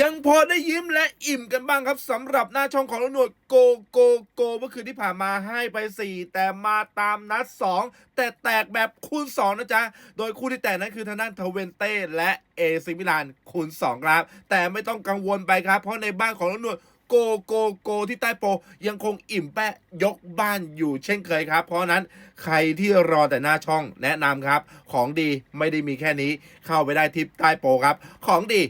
ยังพอได้ยิ้มและอิ่มกันบ้างครับสำหรับหน้าช่องของตำรวจโกโกโกเมื่อคืนที่ผ่านมาให้ไป 4 แต่มาตามนัด 2 แต่แตกแบบคูณ 2 นะจ๊ะ โดยคู่ที่แตกนั้นคือทางด้านเทเวนเต้และเอซิมิลานคูณ 2 ครับ แต่ไม่ต้องกังวลไปครับ เพราะในบ้านของตำรวจโกโกโกที่ใต้โปยังคงอิ่มแปะยกบ้านอยู่เช่นเคยครับ เพราะนั้นใครที่รอแต่หน้าช่องแนะนำครับ ของดีไม่ได้มีแค่นี้เข้าไปได้ที่ใต้โปครับ ของดี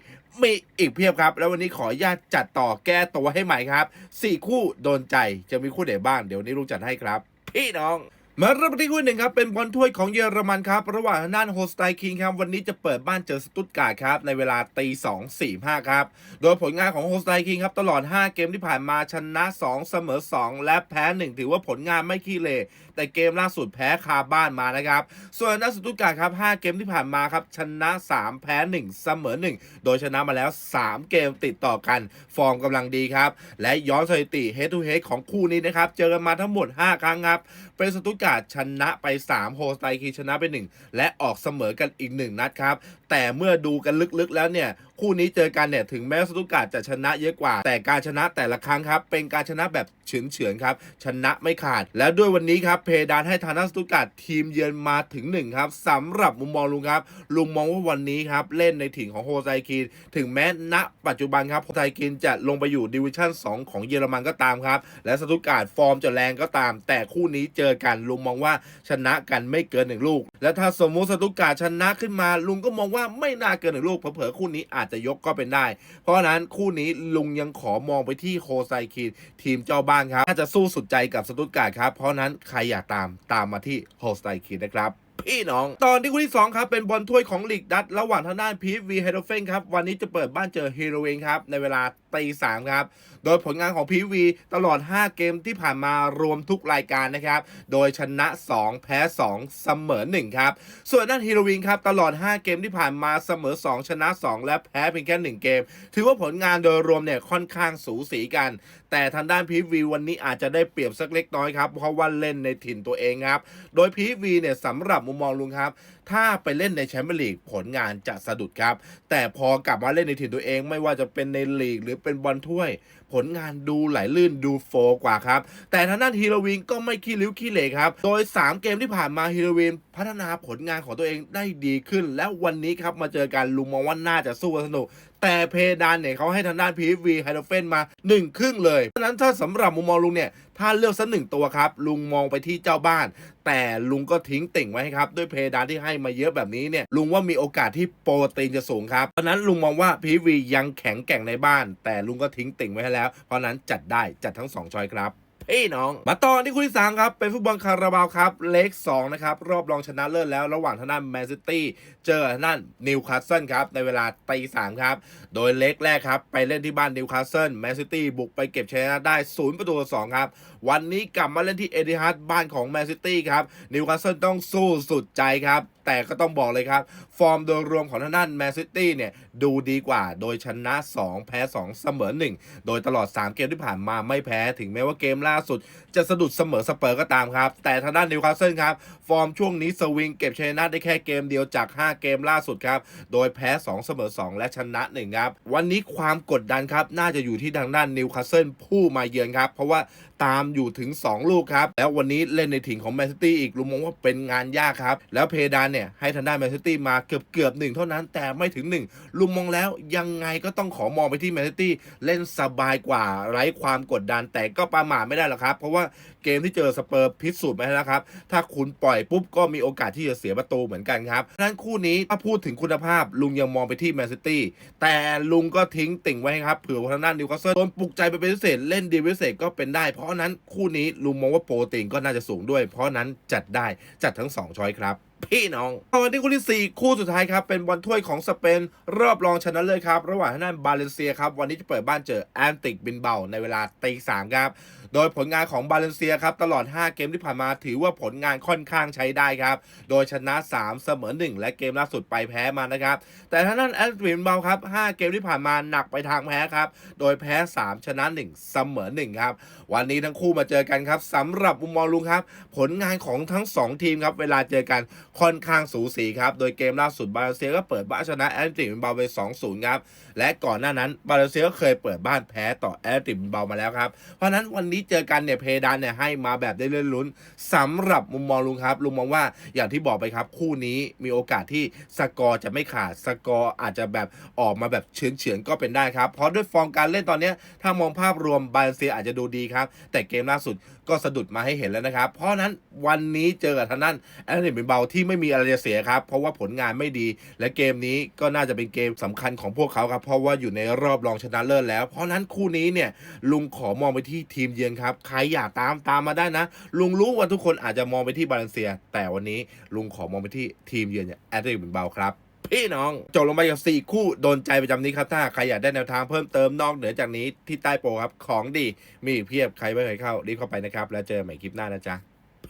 มีอีกเพียบครับ แล้ววันนี้ขออนุญาตจัดต่อแก้ตัวให้ใหม่ครับ 4 คู่โดนใจจะมีคู่ไหนบ้าง เดี๋ยวนนี้ลุงจัดให้ครับ พี่น้อง มาเริ่มที่คู่หนึ่งครับ เป็นบอลถ้วยของเยอรมันครับ ระหว่างทางด้านโฮสไตคิงครับ วันนี้จะเปิดบ้านเจอสตุตการ์ดครับ ในเวลาตีสองสี่ห้าครับ โดยผลงานของโฮสไตคิงครับ ตลอด 5 เกมที่ผ่านมาชนะ 2 เสมอ 2 และแพ้ 1 ถือว่าผลงานไม่ขี้เหร่แต่เกมล่าสุดแพ้คาบ้านมานะครับ ส่วนนักสตุตการ์ดครับ 5 เกมที่ผ่านมาครับ ชนะ 3 แพ้ 1 เสมอ 1 โดยชนะมาแล้ว 3 เกมติดต่อกัน ฟอร์มกำลังดีครับ และย้อนสถิติ head to head ของคู่นี้นะครับ เจอกันมาทั้งหมด 5 ครั้งครับ เป็นสตุตกาดชนะไป 3 โฮสไตคีชนะไป 1 และออกเสมอกันอีก 1 นัดครับ แต่เมื่อดูกันลึกๆแล้วเนี่ยคู่นี้เจอกันเนี่ยถึงแม้สตุการ์ดจะชนะเยอะกว่า แต่การชนะแต่ละครั้งครับ เป็นการชนะแบบเฉือนๆครับ ชนะไม่ขาด และด้วยวันนี้ครับเพดานให้ทางด้านสตุการ์ดทีมเยือนมาถึง1ครับสำหรับมุมมองลุงครับ ลุงมองว่าวันนี้ครับเล่นในถิ่นของโฮไซคินถึงแม้ณ ปัจจุบันครับโฮไซคินจะลงไปอยู่ดิวิชั่น 2 ของเยอรมันก็ตามครับ และสตุการ์ดฟอร์มจะแรงก็ตาม แต่คู่นี้เจอกันลุงมองว่าชนะกันไม่เกินหนึ่งลูก และถ้าสมมุติสตุการ์ดชนะขึ้นมา ลุงก็มองว่าไม่น่าเกินหนึ่งลูกเผลอๆคู่นี้อาจจะยกก็เป็นได้ เพราะนั้นคู่นี้ลุงยังขอมองไปที่โคไซคินทีมเจ้าบ้านครับ น่าจะสู้สุดใจกับสตุตการ์ดครับ เพราะนั้นใครอยากตามตามมาที่โคไซคินนะครับพี่น้อง ตอนที่คู่ที่ 2 ครับ เป็นบอลถ้วยของลีกดัตระหว่างทางด้านพีฟวีเฮโดเฟนครับ วันนี้จะเปิดบ้านเจอฮีโรเวนครับ ในเวลา ตีสามครับ โดยผลงานของพีวีตลอด 5 เกมที่ผ่านมารวมทุกรายการนะครับ โดยชนะ 2 แพ้ 2 เสมอ 1 ครับ ส่วนด้านฮีโรวินครับ ตลอด 5 เกมที่ผ่านมาเสมอ 2 ชนะ 2 และแพ้เพียงแค่ 1 เกม ถือว่าผลงานโดยรวมเนี่ยค่อนข้างสูสีกัน แต่ทางด้านพีวีวันนี้อาจจะได้เปรียบสักเล็กน้อยครับ เพราะว่าเล่นในถิ่นตัวเองครับ โดยพีวีเนี่ยสำหรับมุมมองลุงครับ ถ้าไปเล่นในแชมเปี้ยนลีกผลงานจะสะดุดครับ แต่พอกลับมาเล่นในถิ่นตัวเองไม่ว่าจะเป็นในลีกหรือเป็นบอลถ้วย ผลงานดูไหลลื่นดูโฟกว่าครับ แต่ทางด้านฮีโรวินก็ไม่ขี้ริ้วขี้เหร่ครับ โดย 3 เกมที่ผ่านมาฮีโรวินพัฒนาผลงานของตัวเองได้ดีขึ้น แล้ววันนี้ครับมาเจอกันลุงมองว่าน่าจะสู้สนุก แต่เพดานเนี่ยเขาให้ทางด้านพีวีไฮโดรเฟนมา 1 ครึ่งเลยเพราะฉะนั้นถ้าสำหรับมุมมองลุงเนี่ย ถ้าเลือกสักหนึ่งตัวครับ ลุงมองไปที่เจ้าบ้าน แต่ลุงก็ทิ้งติ่งไว้ให้ครับ ด้วยเพดานที่ให้มาเยอะแบบนี้เนี่ย ลุงว่ามีโอกาสที่โปรตีนจะสูงครับ เพราะนั้นลุงมองว่าพีวียังแข็งแกร่งในบ้าน แต่ลุงก็ทิ้งติ่งไว้ให้แล้ว เพราะฉะนั้นจัดได้จัดทั้งสองชอยครับ พี่น้อง มาต่อที่คู่ที่3ครับ เป็นฟุตบอลคาราบาวครับเลข2นะครับ รอบรองชนะเลิศแล้วระหว่างทางด้านแมนซิตี้เจอทางด้านนิวคาสเซิลครับ ในเวลาตีสามครับ โดยเล็กแรกครับ ไปเล่นที่บ้านนิวคาสเซิลแมนซิตี้บุกไปเก็บชนะได้ 0 ประตูต่อ2ครับ วันนี้กลับมาเล่นที่เอติฮัดบ้านของแมนซิตี้ครับนิวคาสเซิลต้องสู้สุดใจครับ แต่ก็ต้องบอกเลยครับ ฟอร์มโดยรวมของทางด้านแมนซิตี้เนี่ยดูดีกว่าโดยชนะ 2 แพ้ 2 เสมอ 1 โดยตลอด 3 เกมที่ผ่านมาไม่แพ้ถึงแม้ว่าเกมล่าสุด จะสะดุดเสมอสเปอร์ก็ตามครับ แต่ทางด้านนิวคาสเซิลครับ ฟอร์มช่วงนี้สวิงเก็บชนะได้แค่เกมเดียวจาก 5 เกมล่าสุดครับ โดยแพ้ 2 เสมอ 2 และชนะ 1 ครับ วันนี้ความกดดันครับน่าจะอยู่ที่ทางด้านนิวคาสเซิลผู้มาเยือนครับ เพราะว่าตามอยู่ถึง 2 ลูกครับ แล้ววันนี้เล่นในถิ่นของแมนซิตี้อีกลุงมองว่าเป็นงานยากครับ แล้วเพดานเนี่ยให้ทางด้านแมนซิตี้มาเกือบเกือบหนึ่งเท่านั้นแต่ไม่ถึง1ลุงมองแล้วยังไงก็ต้องขอมองไปที่แมนซิตี้เล่นสบายกว่าไร้ความกดดันแต่ก็ประมาทไม่ได้หรอกครับ เพราะว่าเกมที่เจอสเปอร์พิสูจน์ไปแล้วครับ ถ้าคุณปล่อยปุ๊บก็มีโอกาสที่จะเสียประตูเหมือนกันครับดังนั้นคู่นี้ถ้าพูดถึงคุณภาพลุงยังมองไปที่แมนซิตี้แต่ลุงก็ทิ้งติ่งไว้ครับเผื่อว่าทางด้านนิวคาสเซิลโดนปลุกใจไปเป็นพิเศษเล่นดีพิเศษก็เป็นได้ เพราะนั้นคู่นี้ลุงมองว่าโปรตีนก็น่าจะสูงด้วย เพราะนั้นจัดได้จัดทั้งสองช้อยครับ พี่น้องวันที่คู่ที่ 4 คู่สุดท้ายครับ เป็นบอลถ้วยของสเปน รอบรองชนะเลิศครับ ระหว่างทางด้านบาเลนเซียครับ วันนี้จะเปิดบ้านเจอแอนติกบินเบาในเวลาตีสามครับ โดยผลงานของบาเลนเซียครับตลอด 5 เกมที่ผ่านมาถือว่าผลงานค่อนข้างใช้ได้ครับ โดยชนะ 3 เสมอ 1 และเกมล่าสุดไปแพ้มานะครับ แต่ทางด้นแอสตรีนเบลครับ 5 เกมที่ผ่านมาหนักไปทางแพ้ครับ โดยแพ้ 3 ชนะ 1 เสมอ 1 ครับ วันนี้ทั้งคู่มาเจอกันครับสำหรับมุมมองลุงครับ ผลงานของทั้ง 2 ทีมครับ เวลาเจอกันค่อนข้างสูสีครับ โดยเกมล่าสุดบาเลนเซียก็เปิดบ้านชนะแอสตรีนเบลไป 2-0 ครับ และก่อนหน้านั้นบาเลนเซียก็เคยเปิดบ้านแพ้ต่อแอสตรีนเบลมาแล้วครับ เพราะนั้นวันนี้เจอกันเนี่ยเพดานเนี่ยให้มาแบบได้เลื่อนลุ้นสำหรับมุมมองลุงครับลุงมองว่าอย่างที่บอกไปครับ คู่นี้มีโอกาสที่สกอร์จะไม่ขาดสกอร์อาจจะแบบออกมาแบบเฉือนเฉือนๆก็เป็นได้ครับเพราะด้วยฟอร์มการเล่นตอนนี้ถ้ามองภาพรวมบาเลเซียอาจจะดูดีครับ แต่เกมล่าสุดก็สะดุดมาให้เห็นแล้วนะครับ เพราะนั้นวันนี้เจอกับทางด้นแอตเลติกบิลเบาที่ไม่มีอะไรจะเสียครับ เพราะว่าผลงานไม่ดี และเกมนี้ก็น่าจะเป็นเกมสำคัญของพวกเขาครับ เพราะว่าอยู่ในรอบรองชนะเลิศแล้ว เพราะนั้นคู่นี้เนี่ยลุงขอมองไปที่ทีมเยือนครับ ใครอยากตามตามมาได้นะ ลุงรู้ว่าทุกคนอาจจะมองไปที่บาเลนเซีย แต่วันนี้ลุงขอมองไปที่ทีมเยือนอย่างแอตเลติกบิลเบาครับพี่น้องจบลงไปกับ 4 คู่โดนใจประจำนี้ครับ ถ้าใครอยากได้แนวทางเพิ่มเติมนอกเหนือจากนี้ที่ใต้โปรครับ ของดีมีเพียบใครไม่เคยเข้า รีบเข้าไปนะครับ แล้วเจอใหม่คลิปหน้านะจ๊ะ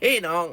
พี่น้อง